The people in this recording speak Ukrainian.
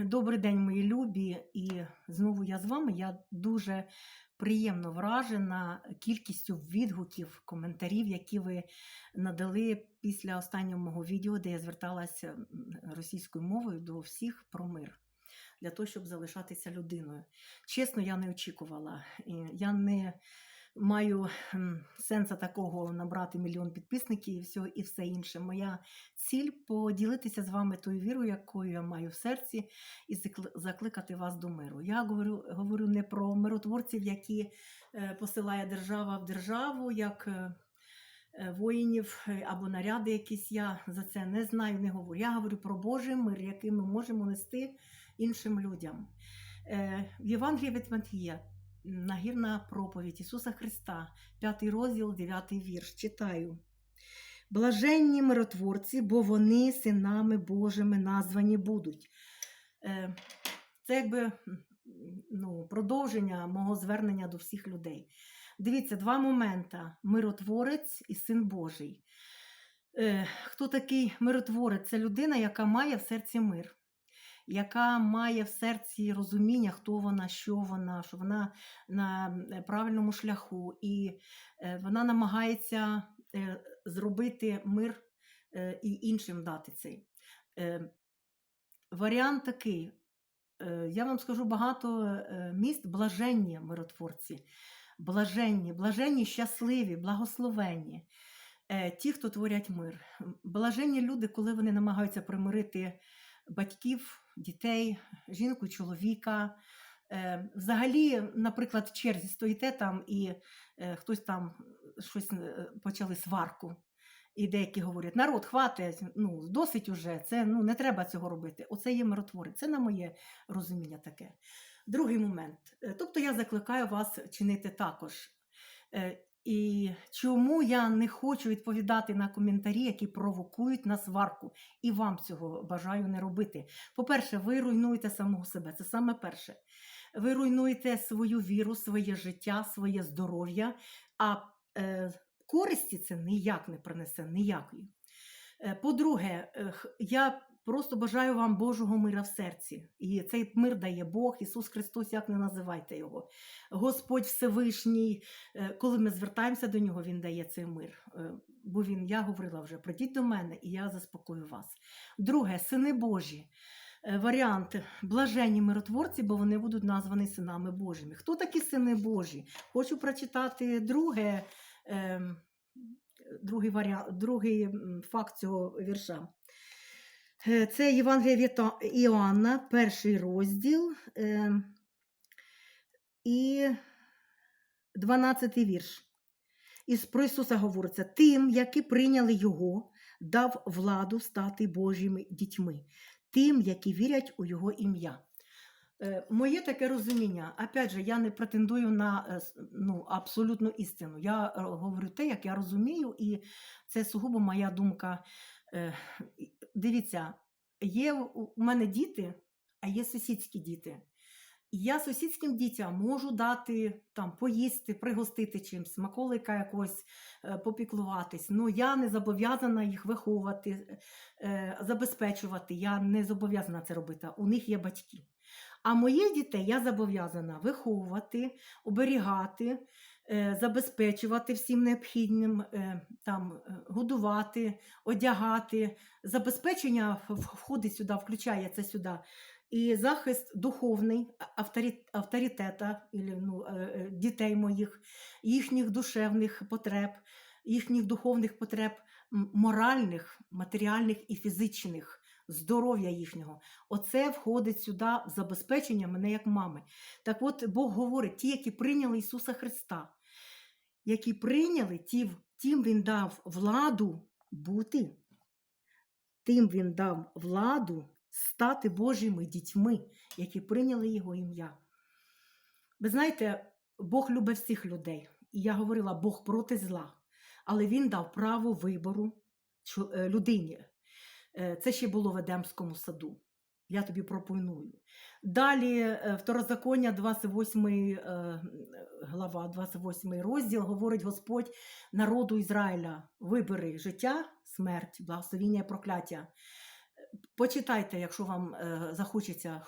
Добрий день, мої любі, і знову я з вами. Я дуже приємно вражена кількістю відгуків, коментарів, які ви надали після останнього мого відео, де я зверталася російською мовою до всіх про мир, для того, щоб залишатися людиною. Чесно, я не очікувала. Я не маю м, сенсу такого набрати мільйон підписників і все, і все інше. Моя ціль поділитися з вами тою вірою, якою я маю в серці, і закликати вас до миру. Я говорю, говорю не про миротворців, які е, посилає держава в державу, як е, е, воїнів або наряди якісь. Я за це не знаю, не говорю. Я говорю про Божий мир, який ми можемо нести іншим людям. В Євангелії від Матвія нагірна проповідь Ісуса Христа, 5 розділ, 9 вірш. Читаю. Блаженні миротворці, бо вони синами Божими названі будуть. Е, Це якби ну, продовження мого звернення до всіх людей. Дивіться, два моменти: миротворець і син Божий. Е, Хто такий миротворець? Це людина, яка має в серці мир, яка має в серці розуміння, хто вона, що вона, що вона на е, правильному шляху, і е, вона намагається е, зробити мир і іншим дати цей. Варіант такий. Я вам скажу багато міст блаженні миротворці, блаженні, блаженні, щасливі, благословенні. Ті, хто творять мир. Блаженні люди, коли вони намагаються примирити батьків, дітей, жінку, чоловіка. Е, Взагалі, наприклад, в черзі стоїте там і е, хтось там щось е, почали сварку. І деякі говорять, народ, хватить, ну, досить уже, це ну, не треба цього робити. Оце є миротворець. Це на моє розуміння таке. Другий момент. Тобто я закликаю вас чинити також. І чому я не хочу відповідати на коментарі, які провокують на сварку, і вам цього бажаю не робити. По-перше, ви руйнуєте самого себе. Це саме перше. Ви руйнуєте свою віру, своє життя, своє здоров'я, а е, користі це ніяк не принесе, ніякої. Е, По-друге, е, я просто бажаю вам Божого мира в серці. І цей мир дає Бог, Ісус Христос, як не називайте його. Господь Всевишній, е, коли ми звертаємося до нього, Він дає цей мир. Е, Бо він, я говорила вже, прийдіть до мене, і я заспокою вас. Друге, сини Божі. Е, Варіант блаженні миротворці, бо вони будуть названі синами Божими. Хто такі сини Божі? Хочу прочитати друге, ем, другий, варіант, другий факт цього вірша. Е, Це Євангелія від Іоанна, перший розділ ем, і 12 вірш. Із про Ісуса говориться: тим, які прийняли Його, дав владу стати Божими дітьми, тим, які вірять у Його ім'я. Е, Моє таке розуміння, опять же, я не претендую на е, ну, абсолютну істину. Я говорю те, як я розумію, і це сугубо моя думка. Дивіться, є у мене діти, а є сусідські діти. Я сусідським дітям можу дати там поїсти, пригостити чимсь, смаколика якось е, попіклуватись. Ну я не зобов'язана їх виховувати, е, забезпечувати. Я не зобов'язана це робити. У них є батьки. А моїх дітей я зобов'язана виховувати, оберігати, забезпечувати всім необхідним, е, там, е, годувати, одягати. Забезпечення входить сюди, включається сюди. І захист духовний авторитета ну, е, е, дітей моїх, їхніх душевних потреб, їхніх духовних потреб, моральних, матеріальних і фізичних, здоров'я їхнього. Оце входить сюди в забезпечення мене як мами. Так от Бог говорить, ті, які прийняли Ісуса Христа, які прийняли, тим Він дав владу бути, тим Він дав владу стати Божими дітьми, які прийняли Його ім'я. Ви знаєте, Бог любить всіх людей. І я говорила, Бог проти зла. Але Він дав право вибору е, людині. Е, Це ще було в Едемському саду. Я тобі пропоную. Далі е, Второзаконня, 28 е, глава, 28 розділ, говорить Господь народу Ізраїля: вибери життя, смерть, благословіння і прокляття. почитайте, якщо вам е, захочеться